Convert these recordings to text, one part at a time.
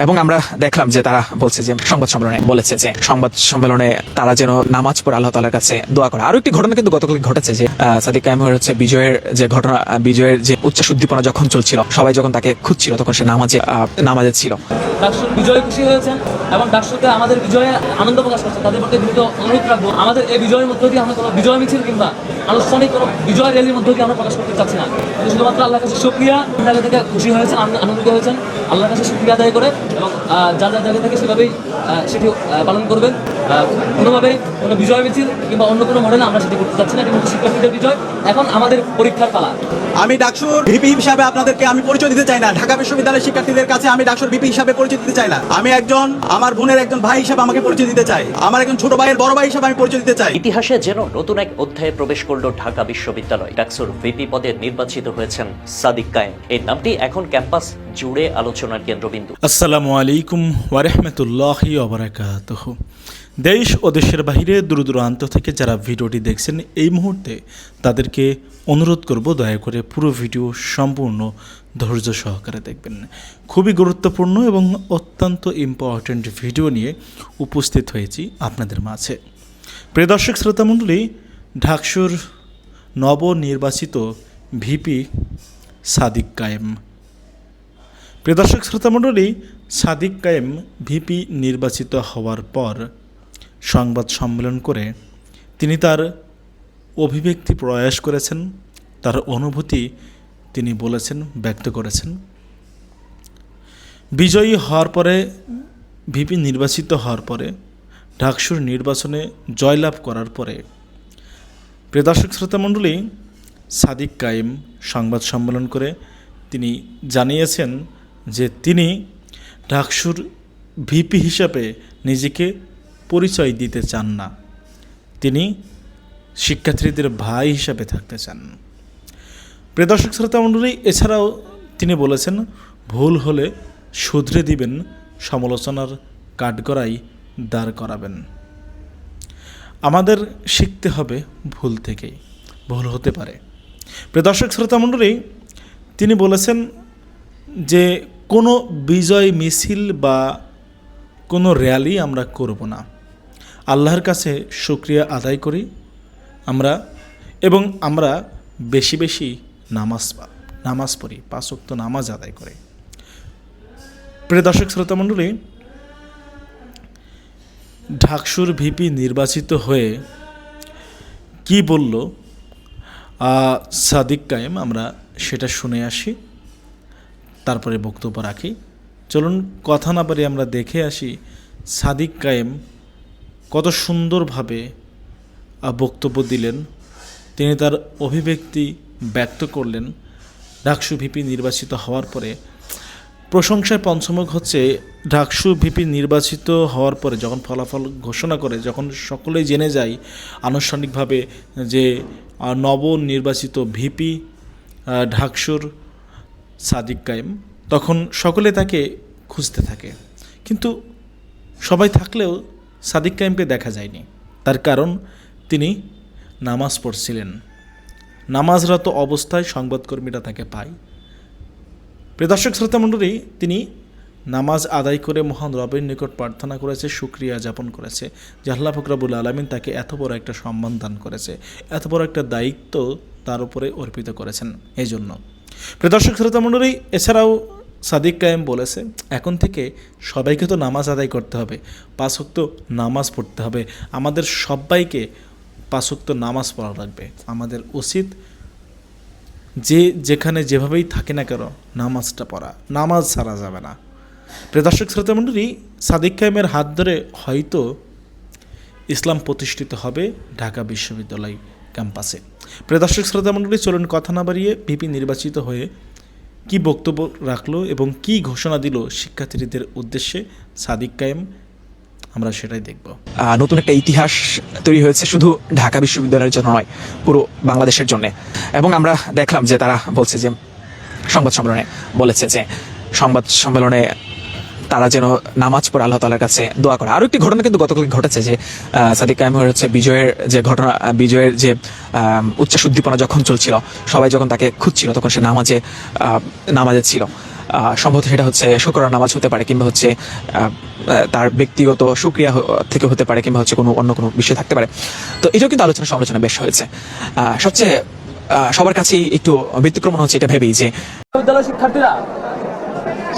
এবং আমরা দেখলাম যে তারা বলছে যে সংবাদ সম্মেলনে বলেছে যে সংবাদ সম্মেলনে তারা যেন নামাজ পড়ে আল্লাহ তালার কাছে দোয়া করে। আরও একটি ঘটনা কিন্তু গতকাল ঘটেছে যে সাদিক কায়েমের হচ্ছে বিজয়ের যে ঘটনা বিজয়ের যে উচ্চাস উদ্দীপনা যখন চলছিল, সবাই যখন তাকে খুঁজছিল, তখন সে নামাজে নামাজে ছিল। ডাকসুর বিজয়ে খুশি হয়েছেন এবং ডাকসুকে আমাদের বিজয়ে আনন্দ প্রকাশ করছেন তাদের প্রতি দ্রুত অনুরোধ রাখব। আমাদের এই বিজয়ের মধ্য দিয়ে আমরা কোনো বিজয় মিছিল কিংবা আনুষ্ঠানিক কোনো বিজয় র্যালির মধ্য দিয়ে আমরা প্রকাশ করতে চাচ্ছি না। শুধুমাত্র আল্লাহর কাছে জায়গা থেকে খুশি আনন্দ- আনন্দিত হয়েছেন। আল্লাহর কাছে শুক্রিয়া আদায় করে এবং যার যার জায়গা থেকে সেভাবেই সেটি পালন করবেন। কোনোভাবে কোনো বিজয় মিছিল কিংবা অন্য কোনো মডেলে আমরা সেটি করতে চাচ্ছি না এটি শিক্ষার্থীদের বিজয় এখন আমাদের পরীক্ষার পালা। আমি ডাকসুর ভিপি হিসাবে আপনাদেরকে আমি পরিচয় দিতে চাই না। ঢাকা বিশ্ববিদ্যালয়ের শিক্ষার্থীদের কাছে আমি ডাকসুর ভিপি হিসাবে পরিচয় দিতে চাই না। আমি একজন আমার বোনের একজন ভাই হিসাবে আমাকে পরিচয় দিতে চাই। আমার একজন ছোট ভাইয়ের বড় ভাই হিসাবে আমি পরিচয় দিতে চাই। ইতিহাসে যেন নতুন এক অধ্যায়ে প্রবেশ করল ঢাকা বিশ্ববিদ্যালয়। ডাকসুর ভিপি পদে নির্বাচিত হয়েছেন সাদিক কায়েম। এই নামটি এখন ক্যাম্পাস জুড়ে আলোচনার কেন্দ্রবিন্দু। আসসালামু আলাইকুম ওয়ারহমতুল্লাহি ওবরাকাতহ দেশ ও দেশের বাহিরে দূর দূরান্ত থেকে যারা ভিডিওটি দেখছেন এই মুহূর্তে তাদেরকে অনুরোধ করব দয়া করে পুরো ভিডিও সম্পূর্ণ ধৈর্য সহকারে দেখবেন। খুবই গুরুত্বপূর্ণ এবং অত্যন্ত ইম্পর্ট্যান্ট ভিডিও নিয়ে উপস্থিত হয়েছি আপনাদের মাঝে। প্রিয় দর্শক, শ্রোতামণ্ডলী, ঢাকসুর নবনির্বাচিত ভিপি সাদিক কায়েম। প্রিয় দর্শক, শ্রোতামণ্ডলী সাদিক কায়েম ভিপি নির্বাচিত হওয়ার পর সংবাদ সম্মেলন করে তিনি তার অভিব্যক্তি প্রয়াস করেছেন, তার অনুভূতি তিনি বলেছেন, ব্যক্ত করেছেন। বিজয়ী হওয়ার পরে, ভিপি নির্বাচিত হওয়ার পরে, ঢাকসুর নির্বাচনে জয়লাভ করার পরে প্রিয় দর্শক শ্রোতামণ্ডলী সাদিক কায়েম সংবাদ সম্মেলন করে তিনি জানিয়েছেন যে তিনি ঢাকসুর ভিপি হিসাবে নিজেকে পরিচয় দিতে চান না। তিনি শিক্ষার্থীদের ভাই হিসাবে থাকতে চান। প্রিয় দর্শক শ্রোতামণ্ডলী এছাড়াও তিনি বলেছেন, ভুল হলে শুধরে দিবেন, সমালোচনার কাঠগড়াই দাঁড় করাবেন। আমাদের শিখতে হবে ভুল থেকেই। ভুল হতে পারে। প্রিয় দর্শক শ্রোতামণ্ডলী তিনি বলেছেন যে কোনো বিজয় মিছিল বা কোনো র্যালি আমরা করব না। আল্লাহর কাছে শুক্রিয়া আদায় করি আমরা এবং আমরা বেশি বেশি নামাজ নামাজ পড়ি পাঁচক্ত নামাজ আদায় করি। প্রিয় দর্শক শ্রোতামণ্ডলী ঢাকসুর ভিপি নির্বাচিত হয়ে কি বলল? সাদিক কায়েম, আমরা সেটা শুনে আসি। তারপরে বক্তব্য রাখি। চলুন কথা না পারি আমরা দেখে আসি সাদিক কায়েম কত সুন্দরভাবে বক্তব্য দিলেন। তিনি তার অভিব্যক্তি ব্যক্ত করলেন। ডাকসু ভিপি নির্বাচিত হওয়ার পরে। প্রশংসায় পঞ্চমুখ হচ্ছে ডাকসু ভিপি নির্বাচিত হওয়ার পরে যখন ফলাফল ঘোষণা করে, যখন সকলেই জেনে যায় আনুষ্ঠানিকভাবে যে নবনির্বাচিত ভিপি ঢাকসুর সাদিক কায়েম, তখন সকলে তাকে খুঁজতে থাকে। কিন্তু সবাই থাকলেও সাদিক কায়েমকে দেখা যায়নি। তার কারণ, তিনি নামাজ পড়ছিলেন। নামাজরত অবস্থায় সংবাদকর্মীরা তাকে পায়। প্রিয় দর্শক শ্রোতামণ্ডলী তিনি নামাজ আদায় করে মহান রবের নিকট প্রার্থনা করেছে সুক্রিয়া যাপন করেছে আল্লাহ ফকরাবুল আলমিন তাকে এত বড় একটা সম্মান দান করেছে, এত বড় একটা দায়িত্ব তার উপরে অর্পিত করেছেন। এই জন্য প্রিয় দর্শক শ্রোতামণ্ডলী এছাড়াও সাদিক কায়েম বলেছে, এখন থেকে সবাইকে তো নামাজ আদায় করতে হবে পাঁচক্ত নামাজ পড়তে হবে। আমাদের সবাইকে পাঁচক্ত নামাজ পড়া লাগবে। আমাদের উচিত যে যেখানে যেভাবেই থাকে না কেন নামাজটা পড়া। নামাজ ছাড়া যাবে না। প্রিয় দর্শক শ্রোতামণ্ডলী সাদিক কায়েমের হাত ধরে হয়তো ইসলাম প্রতিষ্ঠিত হবে ঢাকা বিশ্ববিদ্যালয় ক্যাম্পাসে। প্রিয় দর্শক শ্রোতামণ্ডলী চলুন কথা না বাড়িয়ে ভিপি নির্বাচিত হয়ে কি বক্তব্য রাখল এবং কি ঘোষণা দিল শিক্ষার্থীদের উদ্দেশ্যে? সাদিক কায়েম, আমরা সেটাই দেখব। নতুন একটা ইতিহাস তৈরি হয়েছে শুধু ঢাকা বিশ্ববিদ্যালয়ের জন্য নয়, পুরো বাংলাদেশের জন্য। এবং আমরা দেখলাম যে তারা বলছে যে, সংবাদ সম্মেলনে বলেছে যে, সংবাদ সম্মেলনে তারা যেন নামাজ পড়ে আল্লাহ তালার কাছে দোয়া করে। আরও একটি ঘটনা কিন্তু গতকাল ঘটেছে যে সাদিক কায়েমের হচ্ছে বিজয়ের যে ঘটনা বিজয়ের যে উচ্চাস উদ্দীপনা যখন চলছিল, সবাই যখন তাকে খুঁজছিল, তখন সে নামাজে নামাজে ছিল। সম্ভবত সেটা হচ্ছে শুক্রবার নামাজ হতে পারে কিংবা হচ্ছে তার ব্যক্তিগত সুক্রিয়া থেকে হতে পারে কিংবা হচ্ছে কোনো অন্য কোনো বিষয় থাকতে পারে। তো এটাও কিন্তু আলোচনা সমালোচনা বেশ হয়েছে। সবচেয়ে সবার কাছেই একটু ব্যতিক্রম হচ্ছে এটা ভেবেই যে বিদ্যালয় শিক্ষার্থীরা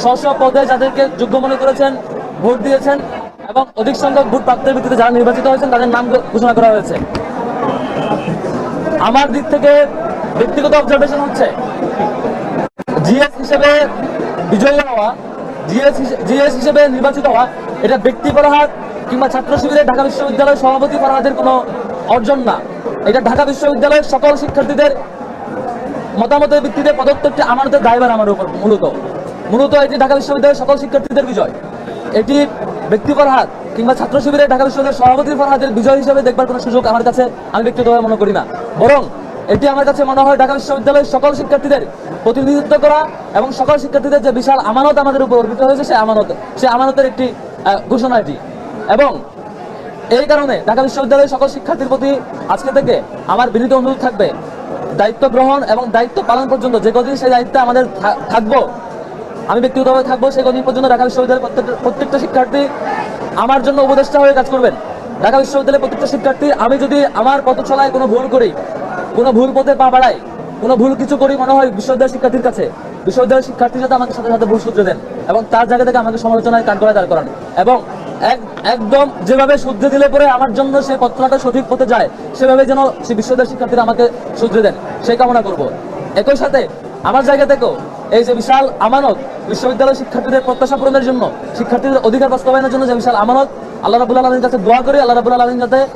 স্ব পদে যাদেরকে যোগ্য মনে করেছেন, ভোট দিয়েছেন এবং অধিক সংখ্যক ভোট প্রাপ্তের ভিত্তিতে যারা নির্বাচিত হয়েছেন, তাদের নাম ঘোষণা করা হয়েছে। আমার দিক থেকে ব্যক্তিগত অবজারভেশন হচ্ছে জিএস হিসেবে বিজয়ী হওয়া জিএস জিএস হিসেবে নির্বাচিত হওয়া, এটা ব্যক্তি ফরহাদ কিংবা ছাত্র শিবিরের ঢাকা বিশ্ববিদ্যালয়ের সভাপতি ফরহাদের কোনো অর্জন না। এটা ঢাকা বিশ্ববিদ্যালয়ের সকল শিক্ষার্থীদের মতামতের ভিত্তিতে পদত্যাগটি আমাদের দায়ভার আমার উপর মূলত। মূলত এটি ঢাকা বিশ্ববিদ্যালয়ের সকল শিক্ষার্থীদের বিজয়। এটি ব্যক্তি ফরহাদ কিংবা ছাত্র শিবিরের ঢাকা বিশ্ববিদ্যালয়ের সভাপতি ফরহাদের বিজয় হিসেবে দেখবার কোনো সুযোগ আমার কাছে আমি ব্যক্তিগতভাবে মনে করি না। বরং এটি আমার কাছে মনে হয় ঢাকা বিশ্ববিদ্যালয়ের সকল শিক্ষার্থীদের প্রতিনিধিত্ব করা এবং সকল শিক্ষার্থীদের যে বিশাল আমানত আমাদের উপর অর্পিত হয়েছে, সে আমানত, সে আমানতের একটি ঘোষণা এটি। এবং এই কারণে ঢাকা বিশ্ববিদ্যালয়ের সকল শিক্ষার্থীর প্রতি আজকে থেকে আমার বিনীত অনুরোধ থাকবে, দায়িত্ব গ্রহণ এবং দায়িত্ব পালন পর্যন্ত যে কদিন সেই দায়িত্বে আমাদের থাকব আমি ব্যক্তিগতভাবে থাকব সেই কদিন পর্যন্ত ঢাকা বিশ্ববিদ্যালয়ের প্রত্যেকটা শিক্ষার্থী আমার জন্য উপদেষ্টা হয়ে কাজ করবেন। ঢাকা বিশ্ববিদ্যালয়ের প্রত্যেকটা শিক্ষার্থী, আমি যদি আমার পথ চলায় কোনো ভুল করি, কোনো ভুল পথে পা বাড়াই, কোনো ভুল কিছু করি মনে হয় বিশ্ববিদ্যালয় শিক্ষার্থীর কাছে, বিশ্ববিদ্যালয়ের শিক্ষার্থী যাতে আমাকে সাথে সাথে ভুল শুধরে দেন এবং তার জায়গা থেকে আমাকে সমালোচনায় কান করে দাঁড় করান। এবং এক- একদম যেভাবে শুদ্ধ দিলে পরে আমার জন্য সে পত্রটা সঠিক পথে যায়, সেভাবে যেন সে বিশ্ববিদ্যালয় শিক্ষার্থীরা আমাকে শুধরে দেন সেই কামনা করব। একই সাথে আমার জায়গা থেকেও এই যে বিশাল আমানত বিশ্ববিদ্যালয় শিক্ষার্থীদের প্রত্যাশা পূরণের জন্য, শিক্ষার্থীদের অধিকার বাস্তবায়নের জন্য যে বিশাল আমানত, আল্লাহ রাবুল আলমীর কাছে দোয়া করি, আল্লাহ রাবুল আলমীর যাতে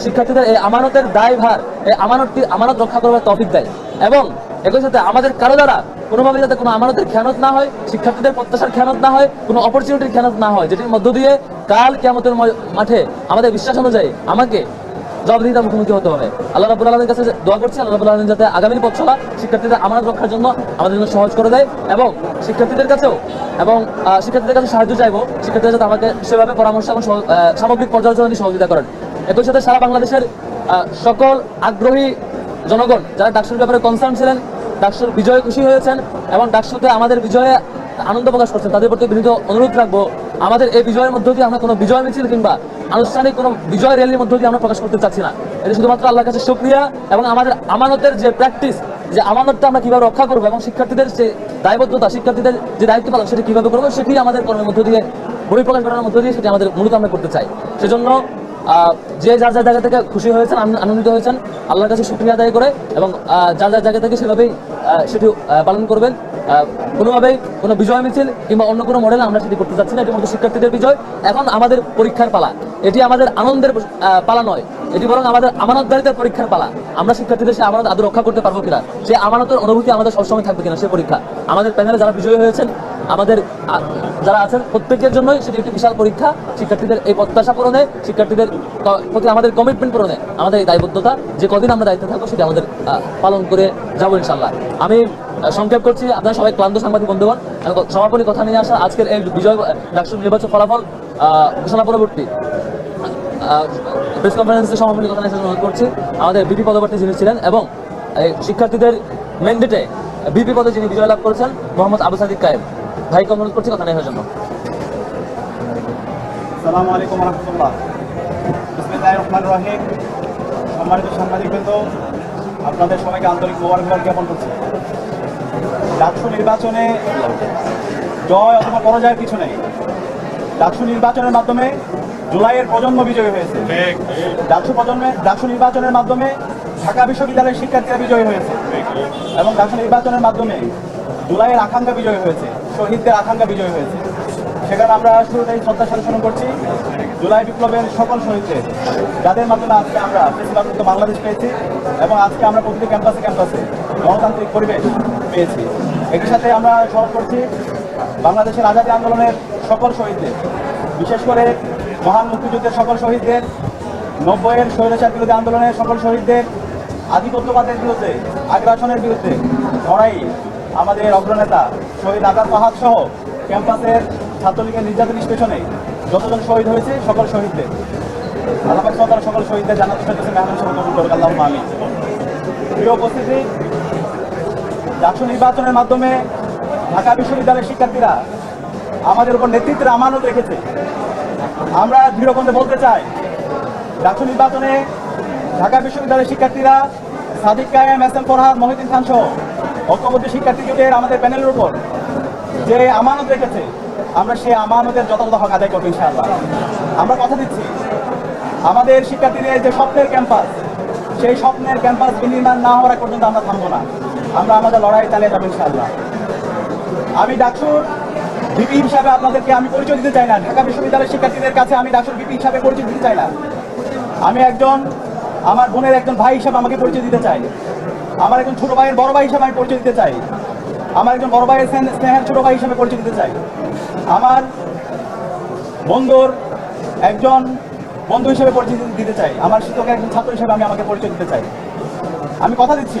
শিক্ষার্থীদের এই আমানতের দায়ভার এই আমানতটি, আমানত রক্ষা করবার তফিক দেয়। এবং একই সাথে আমাদের কারও দ্বারা কোনোভাবে যাতে কোনো আমানতের খেয়ানত না হয়, শিক্ষার্থীদের প্রত্যাশার খেয়ানত না হয়, কোনো অপরচুনিটির খেয়ানত না হয়, যেটির মধ্য দিয়ে কাল কেয়ামতের ম- মাঠে আমাদের বিশ্বাস অনুযায়ী আমাকে জবাবদিহিতার মুখোমুখি হতে হবে। আল্লাহ রাবুল আলমীর কাছে দোয়া করছি, আল্লাহ রাবুল আলমী যাতে আগামী পথ চলা শিক্ষার্থীদের আমানত রক্ষার জন্য আমাদের জন্য সহজ করে দেয় এবং শিক্ষার্থীদের কাছেও এবং শিক্ষার্থীদের কাছে সাহায্য চাইব, শিক্ষার্থীরা যাতে আমাকে সেভাবে পরামর্শ এবং সামগ্রিক পর্যালোচনা সহযোগিতা করেন। একই সাথে সারা বাংলাদেশের সকল আগ্রহী জনগণ যারা ডাকসুর ব্যাপারে কনসার্ন ছিলেন, ডাকসুর বিজয়ে খুশি হয়েছেন এবং ডাকসুতে আমাদের বিজয়ে আনন্দ প্রকাশ করছেন, তাদের প্রতি বিনীত অনুরোধ রাখব আমাদের এই বিজয়ের মধ্য দিয়ে আমরা কোনো বিজয় মিছিল কিংবা আনুষ্ঠানিক কোনো বিজয় র্যালির মধ্য দিয়ে আমরা প্রকাশ করতে চাচ্ছি না। এটা শুধুমাত্র আল্লাহর কাছে শুক্রিয়া এবং আমাদের আমানতের যে প্র্যাকটিস যে আমানতটা আমরা কীভাবে রক্ষা করব এবং শিক্ষার্থীদের যে দায়বদ্ধতা, শিক্ষার্থীদের যে দায়িত্ব পালন, সেটা কীভাবে করব সেটি আমাদের কর্মের মধ্য দিয়ে বহিঃপ্রকাশ ঘটানোর মধ্য দিয়ে সেটি আমাদের মূলত আমরা করতে চাই। সেজন্য যে যার যার জায়গা থেকে খুশি হয়েছেন আনন্দিত হয়েছেন, আল্লাহর কাছে শুক্রিয়া আদায় করে এবং যার যার জায়গা থেকে সেভাবেই সেটি পালন করবেন। কোনোভাবেই কোনো বিজয় মিছিল কিংবা অন্য কোনো মডেল আমরা সেটি করতে চাচ্ছি না, এটি মধ্যে শিক্ষার্থীদের বিজয়। এখন আমাদের পরীক্ষার পালা। এটি আমাদের আনন্দের পালা নয়। এটি বরং আমাদের আমানতদারিতার পরীক্ষার পালা। আমরা শিক্ষার্থীদের সে আমানত আদৌ রক্ষা করতে পারব কিনা? সে আমানতের অনুভূতি আমাদের সবসময় থাকবে কিনা সে পরীক্ষা? আমাদের প্যানেলে যারা বিজয়ী হয়েছেন, আমাদের যারা আছেন, প্রত্যেকের জন্যই সেটি একটি বিশাল পরীক্ষা। শিক্ষার্থীদের এই প্রত্যাশা পূরণে, শিক্ষার্থীদের প্রতি আমাদের কমিটমেন্ট পূরণে, আমাদের এই দায়বদ্ধতা, যে কদিন আমরা দায়িত্বে থাকব, সেটা আমাদের পালন করে যাব ইনশাল্লাহ আমি সংক্ষেপ করছি। আপনারা সবাই ক্লান্ত সাংবাদিক বন্ধুগণ সমাপনী কথা নিয়ে আসা আজকের এই বিজয় ডাকসুর নির্বাচন ফলাফল ঘোষণা পরবর্তী। প্রেস কনফারেন্সে সমাপনী কথা নিয়ে অনুরোধ করছি। আমাদের বিপি পদপ্রার্থী যিনি ছিলেন এবং শিক্ষার্থীদের ম্যান্ডেটে বিপি পদে যিনি বিজয় লাভ করেছেন, মোহাম্মদ আবু সাদিক কায়েম। ভাইকে অনুরোধ করছি কথা নেওয়ার জন্য। সালামু আলাইকুম রহমতুল্লাহ। সম্মানিত সাংবাদিকবৃন্দ আপনাদের সবাইকে আন্তরিক মোবারকবাদ জ্ঞাপন করছি। ডাকসু নির্বাচনে জয় অথবা পরাজয়ের কিছু নেই। ডাকসু নির্বাচনের মাধ্যমে জুলাইয়ের প্রজন্ম বিজয়ী হয়েছে। ডাকসু প্রজন্মে ডাকসু নির্বাচনের মাধ্যমে ঢাকা বিশ্ববিদ্যালয়ের শিক্ষার্থীরা বিজয়ী হয়েছে। এবং ডাকসু নির্বাচনের মাধ্যমে জুলাইয়ের আকাঙ্ক্ষা বিজয়ী হয়েছে। শহীদদের আকাঙ্ক্ষা বিজয়ী হয়েছে। সেখানে আমরা শুরুতেই শ্রদ্ধা সাথে করছি। জুলাই বিপ্লবের সকল শহীদদের, যাদের মাধ্যমে আজকে আমরা বাংলাদেশ পেয়েছি এবং আজকে আমরা প্রতিটি ক্যাম্পাসে ক্যাম্পাসে গণতান্ত্রিক পরিবেশ পেয়েছি। একই সাথে আমরা স্মরণ করছি বাংলাদেশের আজাদী আন্দোলনের সকল শহীদদের। বিশেষ করে মহান মুক্তিযুদ্ধের সকল শহীদদের, নব্বইয়ের স্বৈরাচার বিরোধী আন্দোলনের সকল শহীদদের, আধিপত্যবাদের বিরুদ্ধে, আগ্রাসনের বিরুদ্ধে লড়াই আমাদের অগ্রনেতা শহীদ আজাদ পাহাদ সহ ক্যাম্পাসের ছাত্রলীগের নির্যাতন নিষ্পেষণে যতজন শহীদ হয়েছে, সকল শহীদদের। সরকার সকল শহীদদের জানাতে চাইতেছে মেহমান সহ করুক আল্লাহ আমি প্রিয় উপস্থিতি ডাকসু নির্বাচনের মাধ্যমে ঢাকা বিশ্ববিদ্যালয়ের শিক্ষার্থীরা আমাদের উপর নেতৃত্বের আমানত রেখেছে। আমরা দৃঢ়কণ্ঠে বলতে চাই ডাকসু নির্বাচনে ঢাকা বিশ্ববিদ্যালয়ের শিক্ষার্থীরা সাদিক কায়েম, এস এম ফরহাদ মহিদিন খান সহ ঐক্যবদ্ধ শিক্ষার্থী জোটের আমাদের প্যানেলের উপর যে আমানত রেখেছে, আমরা সেই আমানতের যথাযথ হক আদায় করব ইনশাআল্লাহ। আমরা কথা দিচ্ছি, আমাদের শিক্ষার্থীদের যে স্বপ্নের ক্যাম্পাস, সেই স্বপ্নের ক্যাম্পাস বিনির্মাণ না হওয়ার পর্যন্ত আমরা থামবো না। আমরা আমাদের লড়াই চালিয়ে যাব ইনশাআল্লাহ। আমি ডাকসুর ভিপি হিসাবে আপনাদেরকে আমি পরিচয় দিতে চাই না। ঢাকা বিশ্ববিদ্যালয়ের শিক্ষার্থীদের কাছে আমি ডাকসুর ভিপি হিসাবে পরিচয় দিতে চাই না। আমি একজন, আমার বোনের একজন ভাই হিসাবে আমাকে পরিচয় দিতে চাই। আমার একজন ছোট ভাইয়ের বড় ভাই হিসাবে আমি পরিচয় দিতে চাই। আমার একজন বড় ভাইয়ের স্নেহ- স্নেহের ছোট ভাই হিসাবে পরিচয় দিতে চাই। আমার বন্ধুর একজন বন্ধু হিসেবে পরিচয় দিতে চাই। আমার শিক্ষকের একজন ছাত্র হিসেবে আমি আমাকে পরিচয় দিতে চাই। আমি কথা দিচ্ছি।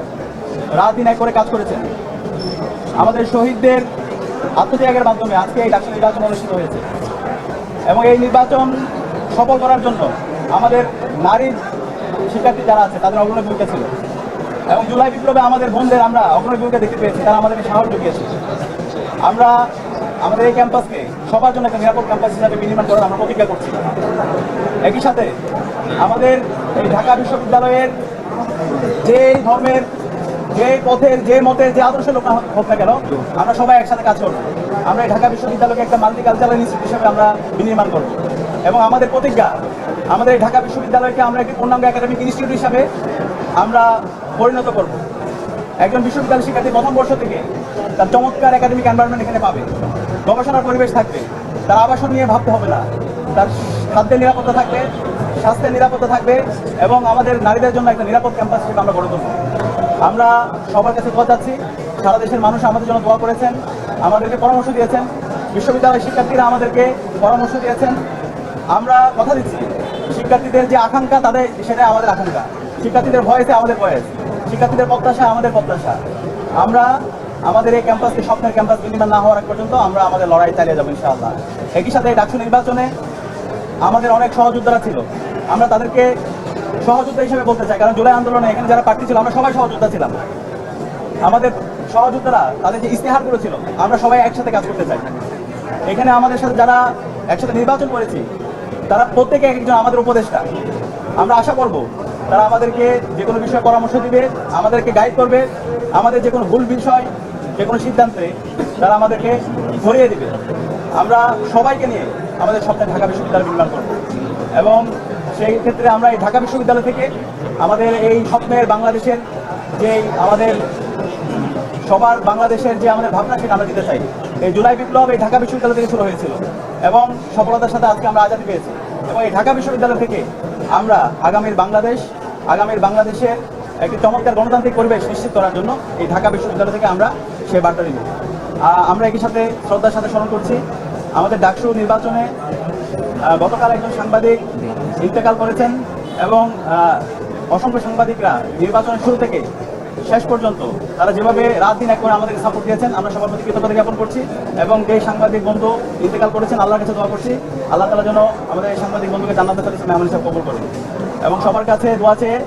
রাত দিন এক করে কাজ করেছেন। আমাদের শহীদদের আত্মত্যাগের মাধ্যমে আজকে এই ডাকসু নির্বাচন অনুষ্ঠিত হয়েছে। এবং এই নির্বাচন সফল করার জন্য আমাদের নারী শিক্ষার্থী যারা আছে, তাদের অগ্রণী ভূমিকা ছিল। এবং জুলাই বিপ্লবে আমাদের বোনদের আমরা অগ্রণী ভূমিকা দেখতে পেয়েছি, তারা আমাদেরকে সাহস জুগিয়েছে। আমরা আমাদের এই ক্যাম্পাসকে সবার জন্য একটা নিরাপদ ক্যাম্পাস হিসাবে বিনির্মাণ করার আমরা প্রতিজ্ঞা করছি। একই সাথে আমাদের এই ঢাকা বিশ্ববিদ্যালয়ের যে ধর্মের যে পথের, যে মতের, যে আদর্শের লোক হোক না কেন, আমরা সবাই একসাথে কাজ করব। আমরা ঢাকা বিশ্ববিদ্যালয়কে একটা মাল্টি কালচারাল ইনস্টিটিউট হিসেবে আমরা বিনির্মাণ করব। এবং আমাদের প্রতিজ্ঞা, আমাদের ঢাকা বিশ্ববিদ্যালয়কে আমরা একটি পূর্ণাঙ্গ একাডেমিক ইনস্টিটিউট হিসাবে আমরা পরিণত করব। একজন বিশ্ববিদ্যালয় শিক্ষার্থী প্রথম বর্ষ থেকে তার চমৎকার একাডেমিক এনভায়রনমেন্ট এখানে পাবে। গবেষণার পরিবেশ থাকবে। তার আবাসন নিয়ে ভাবতে হবে না। তার খাদ্যের নিরাপত্তা থাকবে, স্বাস্থ্যের নিরাপত্তা থাকবে এবং আমাদের নারীদের জন্য একটা নিরাপদ ক্যাম্পাস হিসেবে আমরা গড়ে তুলব। আমরা সবার কাছে চাচ্ছি। সারা দেশের মানুষ আমাদের জন্য দোয়া করেছেন, আমাদেরকে পরামর্শ দিয়েছেন। বিশ্ববিদ্যালয়ের শিক্ষার্থীরা আমাদেরকে পরামর্শ দিয়েছেন। আমরা কথা দিচ্ছি, শিক্ষার্থীদের যে আকাঙ্ক্ষা, তাদের সেটা আমাদের আকাঙ্ক্ষা। শিক্ষার্থীদের ভয়েসে আমাদের ভয়েস, শিক্ষার্থীদের প্রত্যাশা আমাদের প্রত্যাশা। আমরা আমাদের এই ক্যাম্পাসকে স্বপ্নের ক্যাম্পাস বিনির্মাণ না হওয়ার পর্যন্ত আমরা আমাদের লড়াই চালিয়ে যাব ইনশাআল্লাহ। একই সাথে ডাকসু নির্বাচনে আমাদের অনেক সহযোদ্ধারা ছিল। আমরা তাদেরকে সহযোদ্ধা হিসেবে বলতে চাই, কারণ জুলাই আন্দোলনে এখানে যারা প্রার্থী ছিল, আমরা সবাই সহযোদ্ধা ছিলাম। আমাদের সহযোদ্ধারা, তাদের যে ইস্তেহারগুলো ছিল, আমরা সবাই একসাথে কাজ করতে চাই। এখানে আমাদের সাথে যারা একসাথে নির্বাচন করেছি, তারা প্রত্যেকে এক একজন আমাদের উপদেষ্টা। আমরা আশা করব, তারা আমাদেরকে যে কোনো বিষয়ে পরামর্শ দিবে, আমাদেরকে গাইড করবে, আমাদের যে কোনো ভুল বিষয়, যে কোনো সিদ্ধান্তে তারা আমাদেরকে ধরিয়ে দিবে। আমরা সবাইকে নিয়ে আমাদের স্বপ্নে ঢাকা বিশ্ববিদ্যালয় নির্মাণ করব। এবং সেই ক্ষেত্রে আমরা এই ঢাকা বিশ্ববিদ্যালয় থেকে আমাদের এই স্বপ্নের বাংলাদেশের যে আমাদের সবার বাংলাদেশের যে আমাদের ভাবনা সেটা আমরা দিতে চাই। এই জুলাই বিপ্লব এই ঢাকা বিশ্ববিদ্যালয় থেকে শুরু হয়েছিল এবং সফলতার সাথে আজকে আমরা আজাদি পেয়েছি। এবং এই ঢাকা বিশ্ববিদ্যালয় থেকে আমরা আগামীর বাংলাদেশ, আগামীর বাংলাদেশের একটি চমৎকার গণতান্ত্রিক পরিবেশ নিশ্চিত করার জন্য এই ঢাকা বিশ্ববিদ্যালয় থেকে আমরা সে বার্তা দিব আমরা একই সাথে শ্রদ্ধার সাথে স্মরণ করছি, আমাদের ডাকসু নির্বাচনে গতকাল একজন সাংবাদিক ইন্তেকাল করেছেন এবং অসংখ্য সাংবাদিকরা নির্বাচনের শুরু থেকে শেষ পর্যন্ত তারা যেভাবে রাত দিন এক করে আমাদেরকে সাপোর্ট দিয়েছেন, আমরা সবার প্রতি কৃতজ্ঞতা জ্ঞাপন করছি এবং যে সাংবাদিক বন্ধু ইন্তেকাল করেছেন, আল্লাহর কাছে দোয়া করছি, আল্লাহ তালা যেন আমাদের সাংবাদিক বন্ধুকে জান্নাতের সাথে মেহমান হিসাবে কবুল করুন। এবং সবার কাছে দোয়া চেয়ে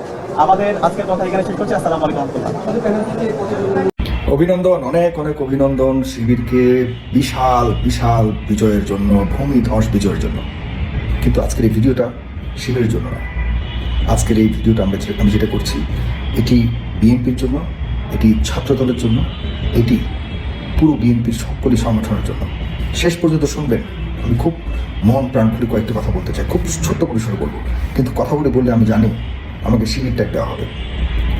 আমাদের আজকের কথা এখানে শেষ করছি, আসসালামু আলাইকুম অভিনন্দন, অনেক অনেক অভিনন্দন শিবিরকে বিশাল বিশাল বিজয়ের জন্য, ভূমি ধস বিজয়ের জন্য। কিন্তু আজকের এই ভিডিওটা শিবিরের জন্য না আজকের এই ভিডিওটা আমরা আমি যেটা করছি, এটি বিএনপির জন্য, এটি ছাত্রদলের জন্য, এটি পুরো বিএনপির সকলই সংগঠনের জন্য। শেষ পর্যন্ত শুনবেন। আমি খুব মন প্রাণ খুলে কয়েকটি কথা বলতে চাই। খুব ছোট্ট পরিসরে বলব। কিন্তু কথা বলে বললে আমি জানি আমাকে শিবির ট্যাগ দেওয়া হবে।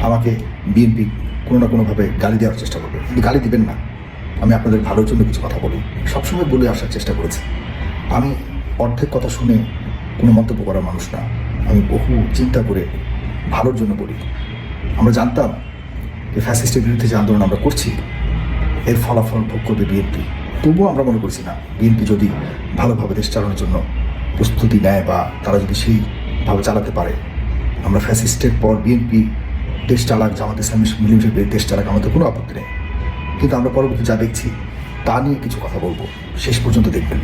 আমাকে বিএনপি কোনো না কোনোভাবে গালি দেওয়ার চেষ্টা করবে। কিন্তু গালি দিবেন না। আমি আপনাদের ভালোর জন্য কিছু কথা বলি। সবসময় বলে আসার চেষ্টা করেছি। আমি অর্ধেক কথা শুনে কোনো মন্তব্য করার মানুষ না। আমি বহু চিন্তা করে ভালোর জন্য বলি। আমরা জানতাম যে ফ্যাসিস্টের বিরুদ্ধে যে আন্দোলন আমরা করছি, এর ফলাফল ভোগ করবে বিএনপি। তবুও আমরা মনে করছি না, বিএনপি যদি ভালোভাবে দেশ চালানোর জন্য প্রস্তুতি নেয় বা তারা যদি সেইভাবে চালাতে পারে, আমরা ফ্যাসিস্টের পর বিএনপি দেশ চালাক জামাত ইসলামী মিলিমিশে দেশ চালাক আমাদের কোনো আপত্তি নেই। কিন্তু আমরা পরবর্তী যা দেখছি, তা নিয়ে কিছু কথা বলব। শেষ পর্যন্ত দেখবেন।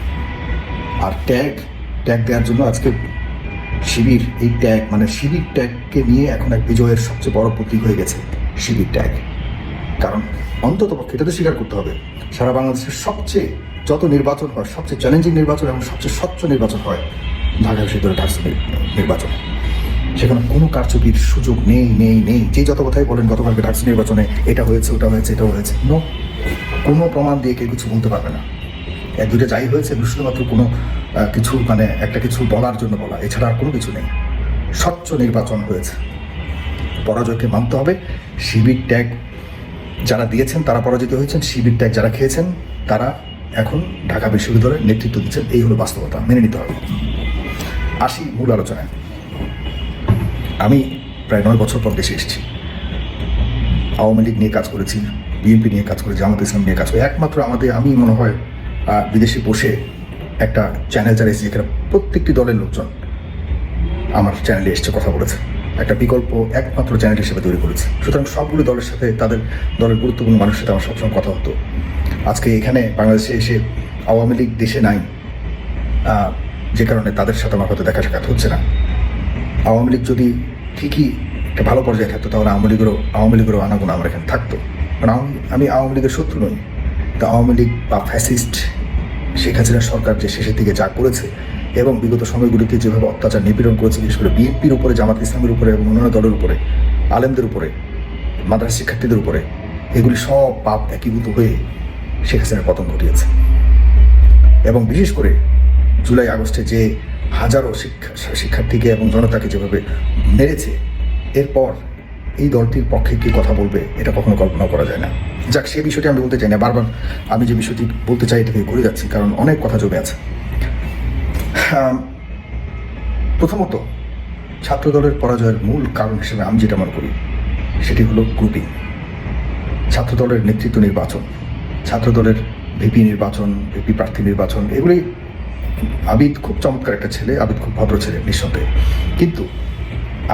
আর ট্যাগ ট্যাগ দেওয়ার জন্য আজকে শিবির, এই ট্যাগ মানে শিবির ট্যাগকে নিয়ে এখন এক বিজয়ের সবচেয়ে বড় প্রতীক হয়ে গেছে শিবির ট্যাগ। কারণ অন্তত পক্ষে এটা তো স্বীকার করতে হবে। সারা বাংলাদেশের সবচেয়ে যত নির্বাচন হয়, সবচেয়ে চ্যালেঞ্জিং নির্বাচন এবং সবচেয়ে স্বচ্ছ নির্বাচন হয় ঢাকা বিশ্ববিদ্যালয় নির্বাচন। সেখানে কোনো কারচুপির সুযোগ নেই নেই নেই। যে যত কথাই বলেন, গতকালকে ডাকসু নির্বাচনে এটা হয়েছে, ওটা হয়েছে এটা হয়েছে। কোনো প্রমাণ দিয়ে কেউ কিছু বলতে পারবে না। দুটো যাই হয়েছে শুধুমাত্র কোনো কিছু মানে একটা কিছু বলার জন্য বলা। এছাড়া আর কোনো কিছু নেই। স্বচ্ছ নির্বাচন হয়েছে। পরাজয়কে মানতে হবে। শিবির ট্যাগ যারা দিয়েছেন, তারা পরাজিত হয়েছেন। শিবির ট্যাগ যারা খেয়েছেন, তারা এখন ঢাকা বিশ্ববিদ্যালয়ের নেতৃত্ব দিচ্ছেন। এই হলো বাস্তবতা। মেনে নিতে হবে। আসি মূল আলোচনায়। আমি প্রায় নয় বছর পর দেশে এসেছি। আওয়ামী লীগ নিয়ে কাজ করেছি, বিএনপি নিয়ে কাজ করেছি, জামাত ইসলাম নিয়ে কাজ করেছি। একমাত্র আমাদের, আমি মনে হয় বিদেশে বসে একটা চ্যানেল চালিয়েছি যেখানে প্রত্যেকটি দলের লোকজন আমার চ্যানেলে এসছে কথা বলেছে। একটা বিকল্প একমাত্র চ্যানেল হিসেবে তৈরি করেছে। সুতরাং সবগুলো দলের সাথে তাদের দলের গুরুত্বপূর্ণ মানুষের সাথে আমার সবসময় কথা হতো। আজকে এখানে বাংলাদেশে এসে আওয়ামী লীগ দেশে নাই যে কারণে তাদের সাথে আমার হয়তো দেখা সাক্ষাৎ হচ্ছে না। আওয়ামী লীগ যদি ঠিকই একটা ভালো পর্যায়ে থাকতো, তাহলে আওয়ামী লীগেরও আওয়ামী লীগেরও আনাগুণ আমার এখানে থাকতো। কারণ আমি আওয়ামী লীগের শত্রু নই। তা আওয়ামী লীগ বা ফ্যাসিস্ট শেখ হাসিনা সরকার যে শেষের দিকে যা করেছে এবং বিগত সময়গুলিতে যেভাবে অত্যাচার নিপীড়ন করেছে, বিশেষ করে বিএনপির উপরে, জামাত ইসলামের উপরে এবং অন্যান্য দলের উপরে, আলেমদের উপরে, মাদ্রাসা শিক্ষার্থীদের উপরে, এগুলি সব পাপ একীভূত হয়ে শেখ হাসিনার পতন ঘটিয়েছে। এবং বিশেষ করে জুলাই আগস্টে যে হাজারো শিক্ষা, শিক্ষার্থীকে এবং জনতাকে যেভাবে মেরেছে, এরপর এই দলটির পক্ষে কি কথা বলবে, এটা কখনো কল্পনা করা যায় না। যাক, সে বিষয়টি আমি বলতে চাই না, বারবার আমি যে বিষয়টি বলতে চাই এটাকে করে যাচ্ছি, কারণ অনেক কথা জমে আছে। প্রথমত, ছাত্রদলের পরাজয়ের মূল কারণ হিসেবে আমি যেটা মনে করি, সেটি হলো গ্রুপিং ছাত্রদলের নেতৃত্ব নির্বাচন, ছাত্রদলের ভিপি নির্বাচন, ভিপি প্রার্থী নির্বাচন এগুলি আবিদ খুব চমৎকার একটা ছেলে, আবিদ খুব ভদ্র ছেলে, নিঃসন্দেহে। কিন্তু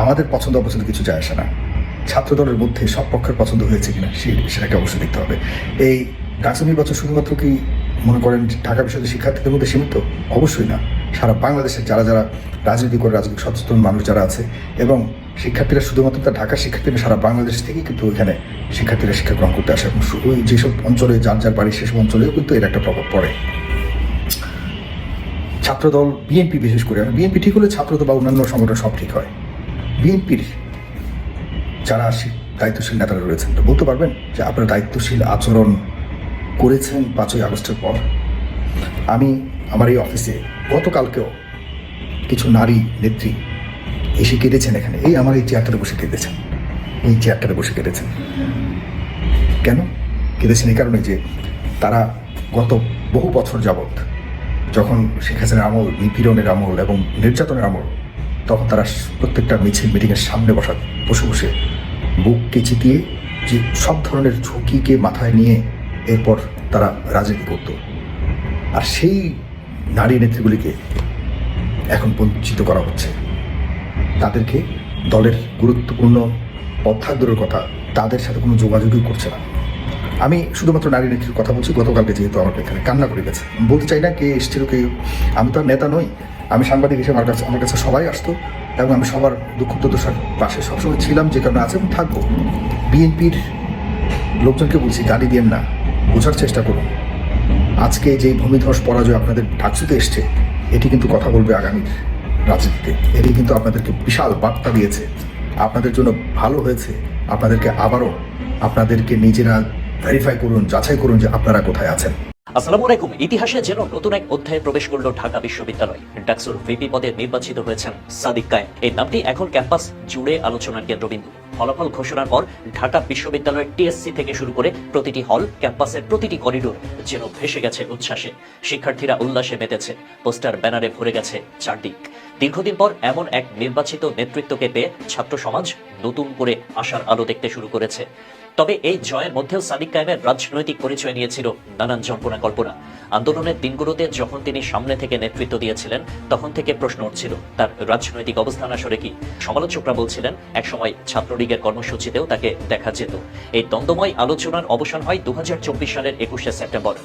আমাদের পছন্দ অপছন্দ কিছু যায় আসে না। ছাত্রদলের মধ্যে সব পক্ষের পছন্দ হয়েছে কিনা সেটাকে অবশ্যই দেখতে হবে। এই ডাকসু নির্বাচন শুধুমাত্র কি মনে করেন ঢাকা বিশ্ববিদ্যালয়ের শিক্ষার্থীদের মধ্যে সীমিত? অবশ্যই না। সারা বাংলাদেশের যারা যারা রাজনীতি করে রাজনৈতিক সচেতন মানুষ যারা আছে এবং শিক্ষার্থীরা শুধুমাত্র তার ঢাকার শিক্ষার্থীরা সারা বাংলাদেশ থেকেই কিন্তু এখানে শিক্ষার্থীরা শিক্ষা গ্রহণ করতে আসে। এবং ওই যেসব অঞ্চলে, যার যার বাড়ি সেসব অঞ্চলেও কিন্তু এর একটা প্রভাব পড়ে। ছাত্রদল, বিএনপি বিশেষ করে। বিএনপি ঠিক হলে ছাত্রদল বা অন্যান্য সংগঠন সব ঠিক হয়। বিএনপির যারা দায়িত্বশীল নেতারা রয়েছেন। তো বলতে পারবেন যে আপনারা দায়িত্বশীল আচরণ করেছেন পাঁচই আগস্টের পর। আমি আমার এই অফিসে গতকালকেও কিছু নারী নেত্রী এসে কেঁদেছেন এখানে। এই আমার এই চেয়ারটাতে বসে কেঁদেছেন। এই চেয়ারটাতে বসে কেঁদেছেন। কেন? কেঁদেছেন এই কারণে যে তারা গত বহু বছর যাবৎ যখন শেখ হাসিনার আমল, নিপীড়নের আমল এবং নির্যাতনের আমল, তখন তারা প্রত্যেকটা মিছিল, মিটিংয়ের সামনে বসা, বসে বসে বুককে চিতিয়ে যে সব ধরনের ঝুঁকিকে মাথায় নিয়ে এরপর তারা রাজনীতি করত। আর সেই নারী নেত্রীগুলিকে এখন বঞ্চিত করা হচ্ছে। তাদেরকে দলের গুরুত্বপূর্ণ পদ্মাগ্রের কথা তাদের সাথে কোনো যোগাযোগই করছে না। আমি শুধুমাত্র নারী নেত্রীর কথা বলছি, গতকালকে যেহেতু আমার এখানে কান্না করে গেছে। বলতে চাই না কে এসেছিল, কে আমি তো আর নেতা নই। আমি সাংবাদিক হিসেবে আমার কাছে আমার কাছে সবাই আসতো এবং আমি সবার দুঃখ দুর্দশার পাশে সবসময় ছিলাম, যে কারণে আছে এবং থাকব। বিএনপির লোকজনকে বলছি, গালি দিয়েন না, বোঝার চেষ্টা করুন। আজকে যে ভূমিধস পরাজয় আপনাদের ঢাকসুতে এসছে, এটি কিন্তু কথা বলবে আগামীর রাজনীতিতে। এটি কিন্তু আপনাদেরকে বিশাল বার্তা দিয়েছে। আপনাদের জন্য ভালো হয়েছে। আপনাদেরকে আবারও আপনাদেরকে নিজেরা ভেরিফাই করুন, যাচাই করুন যে আপনারা কোথায় আছেন। আসসালামু আলাইকুম। ইতিহাসে যেন নতুন এক অধ্যায়ে প্রবেশ করল ঢাকা বিশ্ববিদ্যালয়। ডাকসুর ভিপি পদে নির্বাচিত হয়েছেন সাদিক কায়েম। এই নামটি এখন ক্যাম্পাস জুড়ে আলোচনার কেন্দ্রবিন্দু। ফলাফল ঘোষণার পর ঢাকা বিশ্ববিদ্যালয়ের টিএসসি থেকে শুরু করে প্রতিটি হল, ক্যাম্পাসের প্রতিটি করিডোর যেন ভেসে গেছে উচ্ছ্বাসে। শিক্ষার্থীরা উল্লাসে মেতেছে, পোস্টার ব্যানারে ভরে গেছে চারদিক। দীর্ঘদিন পর এমন এক নির্বাচিত নেতৃত্বকে পেয়ে ছাত্র সমাজ নতুন করে আশার আলো দেখতে শুরু করেছে। তবে এই জয়ের মধ্যেও সাদিক কায়েমের রাজনৈতিক পরিচয় নিয়েছিল নানান জল্পনা কল্পনা। আন্দোলনের দিনগুলোতে যখন তিনি সামনে থেকে নেতৃত্ব দিয়েছিলেন, তখন থেকে প্রশ্ন উঠছিল, তার রাজনৈতিক অবস্থান আসলে কি? সমালোচকরা বলছিলেন, একসময় ছাত্রলীগের কর্মসূচিতেও তাকে দেখা যেত। এই দ্বন্দ্বময় আলোচনার অবসান হয় দু হাজার চব্বিশ সালের একুশে সেপ্টেম্বর।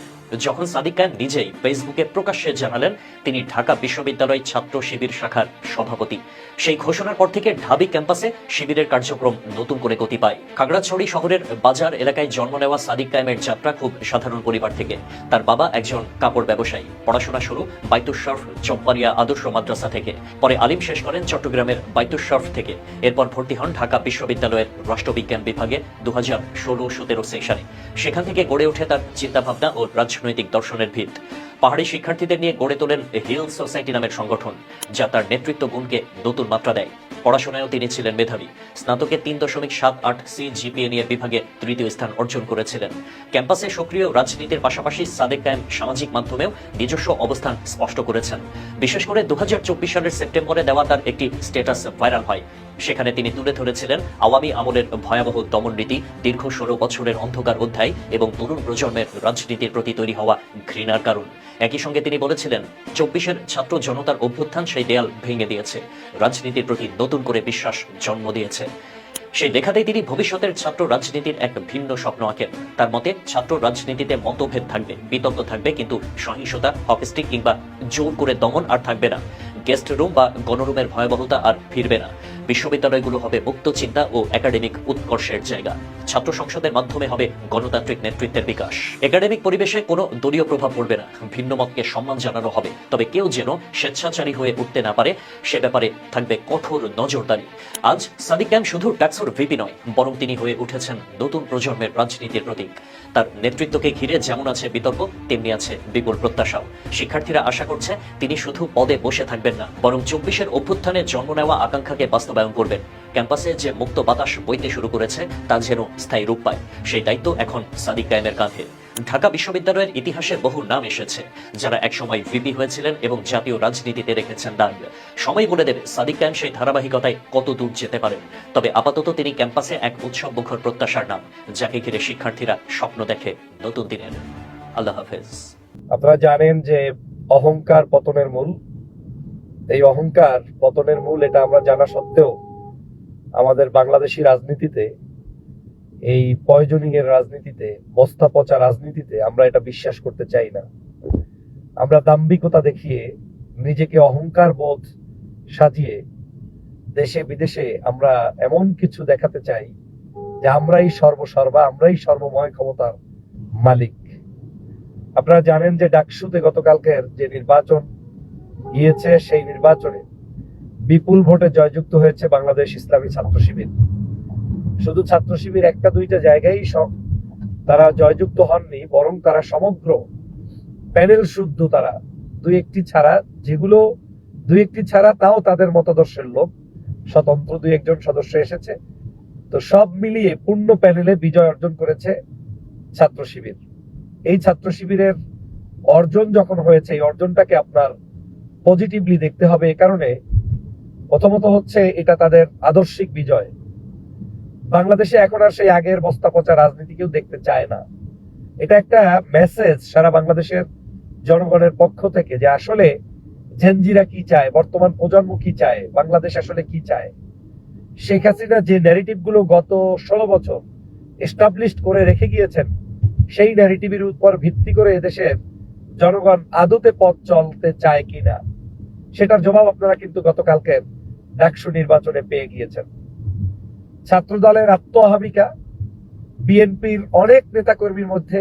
যখন সাদিক কায়েম নিজেই ফেসবুকে প্রকাশ্যে জানালেন, তিনি ঢাকা বিশ্ববিদ্যালয় ছাত্র শিবির শাখার সভাপতি। সেই ঘোষণার পর থেকে ঢাবি ক্যাম্পাসে শিবিরের কার্যক্রম নতুন করে গতি পায়। খাগড়াছড়ি শহরের বাজার এলাকায় জন্ম নেওয়া সাদিক কায়েমের যাত্রা খুব সাধারণ পরিবার থেকে। তার বাবা একজন কাপড় ব্যবসায়ী। পড়াশোনা শুরু বাইতুশরফ চম্পারিয়া আদর্শ মাদ্রাসা থেকে। পরে আলিম শেষ করেন চট্টগ্রামের বাইতুশরফ থেকে। এরপর ভর্তি হন ঢাকা বিশ্ববিদ্যালয়ের রাষ্ট্রবিজ্ঞান বিভাগে দু হাজার ষোলো সতেরো সেশনে। সেখান থেকে গড়ে ওঠে তার চিন্তাভাবনা ও রাজনৈতিক দর্শনের ভিত। পাহাড়ি শিক্ষার্থীদের নিয়ে গড়ে তোলেন হিল সোসাইটি নামের সংগঠন, যা তার নেতৃত্ব গুণকে নতুন মাত্রা দেয়। পড়াশোনায়ও তিনি ছিলেন মেধাবী। স্নাতকে তিন দশমিক সাত আট সি জিপিএ নিয়ে বিভাগে তৃতীয় স্থান অর্জন করেছিলেন। ক্যাম্পাসে সক্রিয় রাজনীতির পাশাপাশি সাদেক কায়েম সামাজিক মাধ্যমেও নিজস্ব অবস্থান স্পষ্ট করেছেন। বিশেষ করে দু হাজার চব্বিশ সালের সেপ্টেম্বরে দেওয়া তার একটি স্ট্যাটাস ভাইরাল হয়। সেখানে তিনি তুলে ধরেছিলেন আওয়ামী আমলের ভয়াবহ দমননীতি দীর্ঘ ষোলো বছরের অন্ধকার অধ্যায় এবং তরুণ প্রজন্মের রাজনীতির প্রতি তৈরি হওয়া ঘৃণার কারণ। একই সঙ্গে তিনি বলেছিলেন, চব্বিশের ছাত্র জনতার অভ্যুত্থান সেই দেয়াল ভেঙে দিয়েছে। রাজনীতির প্রতি নতুন করে বিশ্বাস জন্ম দিয়েছে। সেই দেখাতেই তিনি ভবিষ্যতের ছাত্র রাজনীতির এক ভিন্ন স্বপ্ন আঁকেন। তার মতে, ছাত্র রাজনীতিতে মতভেদ থাকবে, বিতর্ক থাকবে, কিন্তু সহিংসতা, হকস্টিক কিংবা জোর করে দমন আর থাকবে না। গেস্ট রুম বা গণরুমের ভয়াবহতা আর ফিরবে না। বিশ্ববিদ্যালয়গুলো হবে মুক্ত চিন্তা ও একাডেমিক উৎকর্ষের জায়গা। ছাত্র সংসদের মাধ্যমে হবে গণতান্ত্রিক নেতৃত্বের বিকাশ। একাডেমিক পরিবেশে কোনো দলীয় প্রভাব পড়বে না। ভিন্ন মতকে সম্মান জানানো হবে। তবে কেউ যেন স্বেচ্ছাচারী হয়ে উঠতে না পারে, সে ব্যাপারে থাকবে কঠোর নজরদারি। আজ সাদিক ক্যাম্প শুধু ট্যাক্সর ভিপি নয়, বরং তিনি হয়ে উঠেছেন নতুন প্রজন্মের রাজনীতির প্রতীক। তার নেতৃত্বকে ঘিরে যেমন আছে বিতর্ক, তেমনি আছে বিপুল প্রত্যাশাও। শিক্ষার্থীরা আশা করছে, তিনি শুধু পদে বসে থাকবেন না, বরং চব্বিশের অভ্যুত্থানে জন্ম নেওয়া আকাঙ্ক্ষাকে বাস্তবায়ন করবেন। ক্যাম্পাসে যে মুক্ত বাতাস বইতে শুরু করেছে, তা যেন স্থায়ী রূপ পায়, সেই দায়িত্ব এখন সাদিক কায়েমের কাঁধে। ঢাকা বিশ্ববিদ্যালয়ের ইতিহাসে বহু নাম এসেছে, যারা একসময় ভিপি হয়েছিলেন এবং জাতীয় রাজনীতিতে রেখেছেন দাগ। সময় বলে দেবে, সাদিক কায়েম সেই ধারাবাহিকতায় কত দূর যেতে পারেন। তবে আপাতত তিনি ক্যাম্পাসে এক উৎসব মুখর প্রত্যাশার নাম, যাকে ঘিরে শিক্ষার্থীরা স্বপ্ন দেখে নতুন দিনের। আল্লাহ হাফেজ। আপনারা জানেন যে অহংকার পতনের মূল এই অহংকার পতনের মূল এটা আমরা জানা সত্ত্বেও আমাদের বাংলাদেশি রাজনীতিতে, এই পয়জনিং এর রাজনীতিতে, বস্তা পচা রাজনীতিতে আমরা এটা বিশ্বাস করতে চাই না। আমরা দাম্ভিকতা দেখিয়ে নিজেকে অহংকার বোধ সাজিয়ে দেশে বিদেশে আমরা এমন কিছু দেখাতে চাই যে আমরাই সর্বসর্বা, আমরাই সর্বময় ক্ষমতার মালিক। আপনারা জানেন যে ডাকসুতে গতকালকের যে নির্বাচন গিয়েছে সেই নির্বাচনে। বিপুল ভোটে জয়যুক্ত হয়েছে বাংলাদেশ ইসলামী ছাত্র শিবির। শুধু ছাত্র শিবির একটা দুইটা জায়গায় তারা জয়যুক্ত হননি, বরং তারা সমগ্র প্যানেল শুদ্ধ তারা। দুই একটি ছাড়া যেগুলো, দুই একটি ছাড়া তাও তাদের মতাদর্শের লোক। স্বতন্ত্র দুই একজন সদস্য এসেছে। তো সব মিলিয়ে পূর্ণ প্যানেলে বিজয় অর্জন করেছে ছাত্র শিবির। এই ছাত্র শিবিরের অর্জন যখন হয়েছে, এই অর্জনটাকে আপনার পজিটিভলি দেখতে হবে এ কারণে। প্রথমত হচ্ছে এটা তাদের আদর্শিক বিজয়। বাংলাদেশে এখন আর সেই আগের বস্তা পচা রাজনীতি কেউ দেখতে চায় না। এটা একটা মেসেজ সারা বাংলাদেশের জনগণের পক্ষ থেকে যে আসলে জেনজিরা কি চায়, বর্তমান প্রজন্ম কি চায়, বাংলাদেশ আসলে কি চায়। শেখ হাসিনা যে ন্যারেটিভগুলো গত ষোলো বছর এস্টাবলিশ করে রেখে গিয়েছেন, সেই ন্যারেটিভের উপর ভিত্তি করে এদেশের জনগণ আদতে পথ চলতে চায় কিনা। সেটার জবাব আপনারা কিন্তু গতকালকে ডাকসু নির্বাচনে পেয়ে গিয়েছেন। ছাত্র দলের আত্মহাবিকা, বিএনপির অনেক নেতাকর্মীর মধ্যে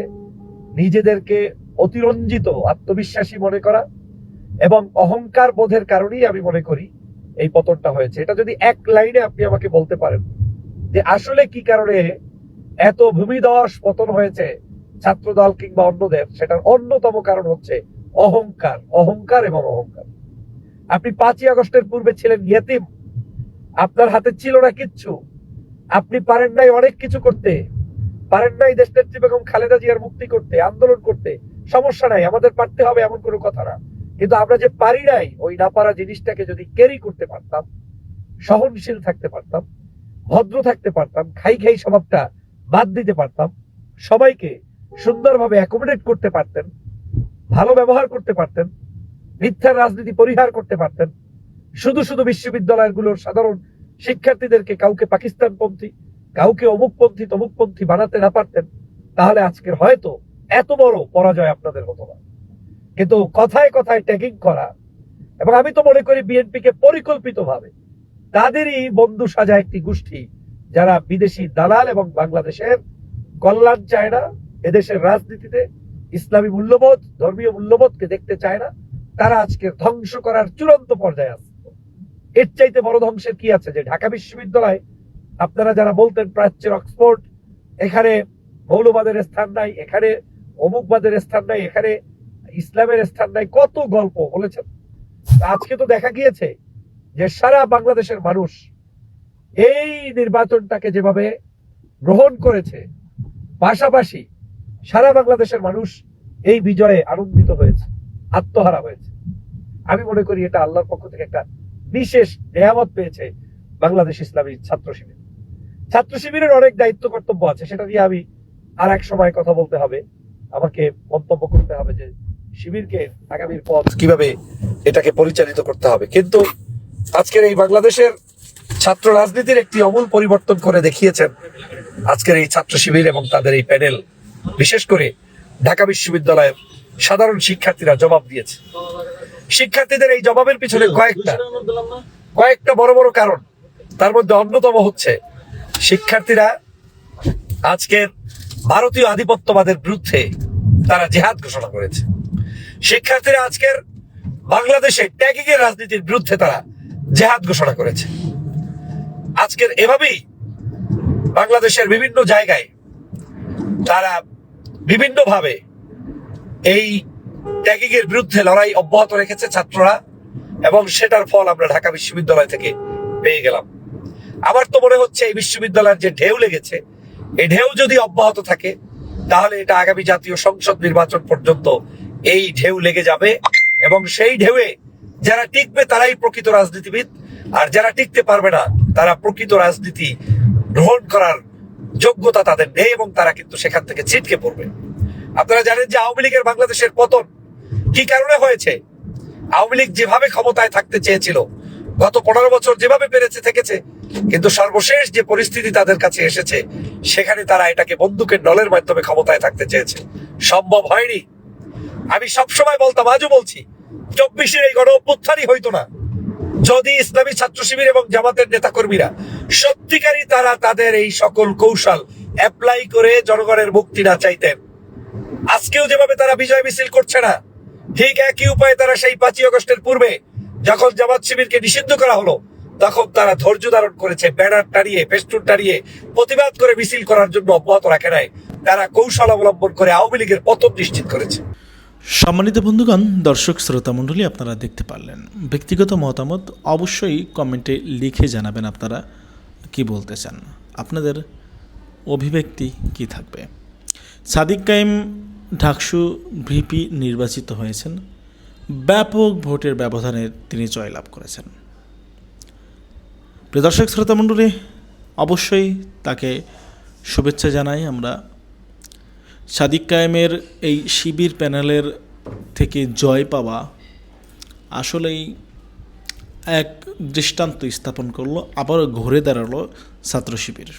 নিজেদেরকে অতিরঞ্জিত, আত্মবিশ্বাসী মনে করা এবং অহংকার বোধের কারণেই আমি মনে করি এই পতনটা হয়েছে। এটা যদি এক লাইনে আপনি আমাকে বলতে পারেন যে আসলে কি কারণে এত ভূমিধস পতন হয়েছে ছাত্র দল কিংবা অন্যদের, সেটার অন্যতম কারণ হচ্ছে অহংকার অহংকার এবং অহংকার। আপনি পাঁচই আগস্টের পূর্বে ছিলেন ইয়েতিম। আপনার হাতে ছিল না কিচ্ছু। আপনি পারেন নাই অনেক কিছু করতে। পারেন নাই দেশ নেত্রী বেগম খালেদা জিয়ার মুক্তি করতে, আন্দোলন করতে। সমস্যা নাই, আমাদের পারতে হবে এমন কোনো কথা না। কিন্তু আমরা যে পারি নাই, ওই না পারা জিনিসটাকে যদি ক্যারি করতে পারতাম, সহনশীল থাকতে পারতাম, ভদ্র থাকতে পারতাম, খাই খাই স্বভাবটা বাদ দিতে পারতাম, সবাইকে সুন্দরভাবে অ্যাকোমোডেট করতে পারতেন, ভালো ব্যবহার করতে পারতেন মিথ্যার রাজনীতি পরিহার করতে পারতেন। শুধু শুধু বিশ্ববিদ্যালয়গুলোর সাধারণ শিক্ষার্থীদেরকে কাউকে পাকিস্তানপন্থী, কাউকে অমুকপন্থী, তমুকপন্থী বানাতে না পারতেন, তাহলে আজকের হয়তো এত বড় পরাজয় আপনাদের হতো না। কিন্তু কথায় কথায় ট্যাগিং করা, এবং আমি তো মনে করি বিএনপিকে পরিকল্পিতভাবে তাদেরই বন্ধু সাজা একটি গোষ্ঠী, যারা বিদেশি দালাল এবং বাংলাদেশের কল্যাণ চায় না, এদেশের রাজনীতিতে ইসলামী মূল্যবোধ, ধর্মীয় মূল্যবোধকে দেখতে চায় না তারা আজকে ধ্বংস করার চূড়ান্ত পর্যায়ে আছে। এর চাইতে বড় ধ্বংসের কি আছে? যে ঢাকা বিশ্ববিদ্যালয়, আপনারা যারা বলতেন প্রাচ্যের অক্সফোর্ড, এখানে মৌলবাদের স্থান নাই, এখানে অমুকবাদের স্থান নাই, এখানে ইসলামের স্থান নাই, কত গল্প বলেছেন। আজকে তো দেখা গিয়েছে যে সারা বাংলাদেশের মানুষ এই নির্বাচনটাকে যেভাবে গ্রহণ করেছে, পাশাপাশি সারা বাংলাদেশের মানুষ এই বিজয়ে আনন্দিত হয়েছে। আত্মহারা হয়েছে। আমি মনে করি এটা আল্লাহর পক্ষ থেকে একটা বিশেষ নেয়ামত পেয়েছে বাংলাদেশ ইসলামী ছাত্র শিবির। ছাত্র শিবিরের অনেক দায়িত্ব কর্তব্য আছে, সেটা নিয়ে আমি আর এক সময় কথা বলতে হবে। আমাকে মন্তব্য করতে হবে যে শিবিরকে আগামীর পথ কীভাবে এটাকে পরিচালিত করতে হবে। কিন্তু আজকের এই বাংলাদেশের ছাত্র রাজনীতির একটি অমূল পরিবর্তন করে দেখিয়েছেন আজকের এই ছাত্র শিবির এবং তাদের এই প্যানেল। বিশেষ করে ঢাকা বিশ্ববিদ্যালয়ের সাধারণ শিক্ষার্থীরা জবাব দিয়েছে। শিক্ষার্থীদের এই জবাবের পিছনে কয়েকটা কয়েকটা বড় বড় কারণ। তার মধ্যে অন্যতম হচ্ছে, শিক্ষার্থীরা আজকের ভারতীয় আধিপত্যবাদের বিরুদ্ধে তারা জেহাদ ঘোষণা করেছে। শিক্ষার্থীরা আজকের বাংলাদেশে ট্যাগিং এর রাজনীতির বিরুদ্ধে তারা জেহাদ ঘোষণা করেছে। আজকের এভাবেই বাংলাদেশের বিভিন্ন জায়গায় তারা বিভিন্নভাবে এই ট্যাগিং এর বিরুদ্ধে লড়াই অব্যাহত রেখেছে ছাত্ররা এবং সেটার ফল আমরা ঢাকা বিশ্ববিদ্যালয় থেকে পেয়ে গেলাম। আমার তো মনে হচ্ছে এই বিশ্ববিদ্যালয়ের যে ঢেউ লেগেছে, এই ঢেউ যদি অব্যাহত থাকে, তাহলে এটা আগামী জাতীয় সংসদ নির্বাচন পর্যন্ত এই ঢেউ লেগে যাবে এবং সেই ঢেউয়ে যারা টিকবে তারাই প্রকৃত রাজনীতিবিদ, আর যারা টিকতে পারবে না, তারা প্রকৃত রাজনীতি গ্রহণ করার যোগ্যতা তাদের নেই এবং তারা কিন্তু সেখান থেকে ছিটকে পড়বে। আপনারা জানেন যে আওয়ামী লীগের বাংলাদেশের পতন কি কারণে হয়েছে? আওয়ামী লীগ যেভাবে ক্ষমতায় থাকতে চেয়েছিল, গত পনেরো বছর যেভাবে পেরেছে, থেকেছে, কিন্তু সর্বশেষ যে পরিস্থিতি তাদের কাছে এসেছে, সেখানে তারা এটাকে বন্দুকের দলের মাধ্যমে ক্ষমতায় থাকতে চেয়েছে। সম্ভব হয়নি। আমি সবসময় বলতাম, আজও বলছি, চব্বিশের এই গণ অভ্যুত্থানই হইতো না। যদি ইসলামী ছাত্র শিবির এবং জামাতের নেতাকর্মীরা সত্যিকারই তারা তাদের এই সকল কৌশল অ্যাপ্লাই করে জনগণের মুক্তি না চাইতেন আজকেও যেভাবে তারা বিজয় মিছিল করছে না, ঠিক একই উপায়ে তারা সেই পাঁচই আগস্টের পূর্বে যখন জামাত শিবিরকে নিষিদ্ধ করা হলো, তখন তারা ধৈর্য ধারণ করেছে, ব্যানার টাড়িয়ে, ফেস্টুন টাড়িয়ে প্রতিবাদ করে মিছিল করার জন্য অব্যাহত রাখে নাই। তারা কৌশল অবলম্বন করে আওয়ামী লীগের পতন নিশ্চিত করেছে। সম্মানিত বন্ধুগণ, দর্শক শ্রোতা মণ্ডলী, আপনারা দেখতে পারলেন। ব্যক্তিগত মতামত অবশ্যই কমেন্টে লিখে জানাবেন আপনারা কি বলতে চান। আপনাদের অভিব্যক্তি কি থাকবে? সাদিক কাইম ঢাকসু ভিপি নির্বাচিত হয়েছেন। ব্যাপক ভোটের ব্যবধানে তিনি জয়লাভ করেছেন। প্রিয় দর্শক, শ্রোতা মণ্ডলী, অবশ্যই তাকে শুভেচ্ছা জানাই আমরা। সাদিক কায়েমের এই শিবির প্যানেলের থেকে জয় পাওয়া আসলেই এক দৃষ্টান্ত স্থাপন করল আবারও ঘুরে দাঁড়াল ছাত্র শিবির।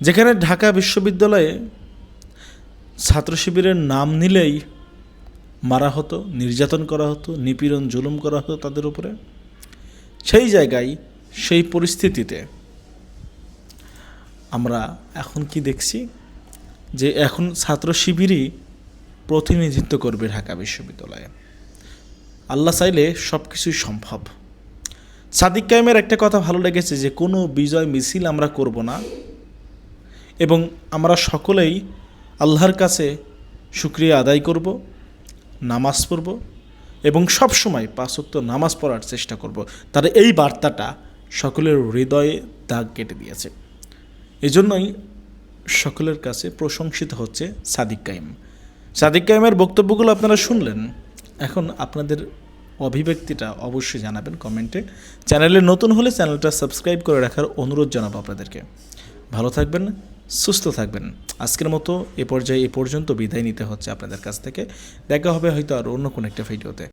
যেখানে ঢাকা বিশ্ববিদ্যালয়ে ছাত্র শিবিরের নাম নিলেই মারা হতো, নির্যাতন করা হতো, নিপীড়ন, জুলুম করা হতো তাদের উপরে। সেই জায়গায়, সেই পরিস্থিতিতে আমরা এখন কি দেখছি? যে এখন ছাত্র শিবিরই প্রতিনিধিত্ব করবে ঢাকা বিশ্ববিদ্যালয়ে। আল্লাহ চাইলে সব কিছুই সম্ভব। সাদিক কায়েমের একটা কথা ভালো লেগেছে যে কোনো বিজয় মিছিল আমরা করব না। এবং আমরা সকলেই আল্লাহর কাছে শুক্রিয়া আদায় করব, নামাজ পড়ব এবং সব সময় পাঁচক্ত নামাজ পড়ার চেষ্টা করব। তার এই বার্তাটা সকলের হৃদয়ে দাগ কেটে দিয়েছে। এজন্যই সকলের কাছে প্রশংসিত হচ্ছে সাদিক কাইম সাদিক কাইমের বক্তব্যগুলো আপনারা শুনলেন। এখন আপনাদের অভিব্যক্তিটা অবশ্যই জানাবেন কমেন্টে। চ্যানেলে নতুন হলে চ্যানেলটা সাবস্ক্রাইব করে রাখার অনুরোধ জানাব আপনাদেরকে। ভালো থাকবেন। সুস্থ থাকবেন। আজকের মতো এ পর্যায়ে এ পর্যন্ত বিদায় নিতে হচ্ছে আপনাদের কাছ থেকে। দেখা হবে হয়তো আর অন্য কোনো একটা ভিডিওতে।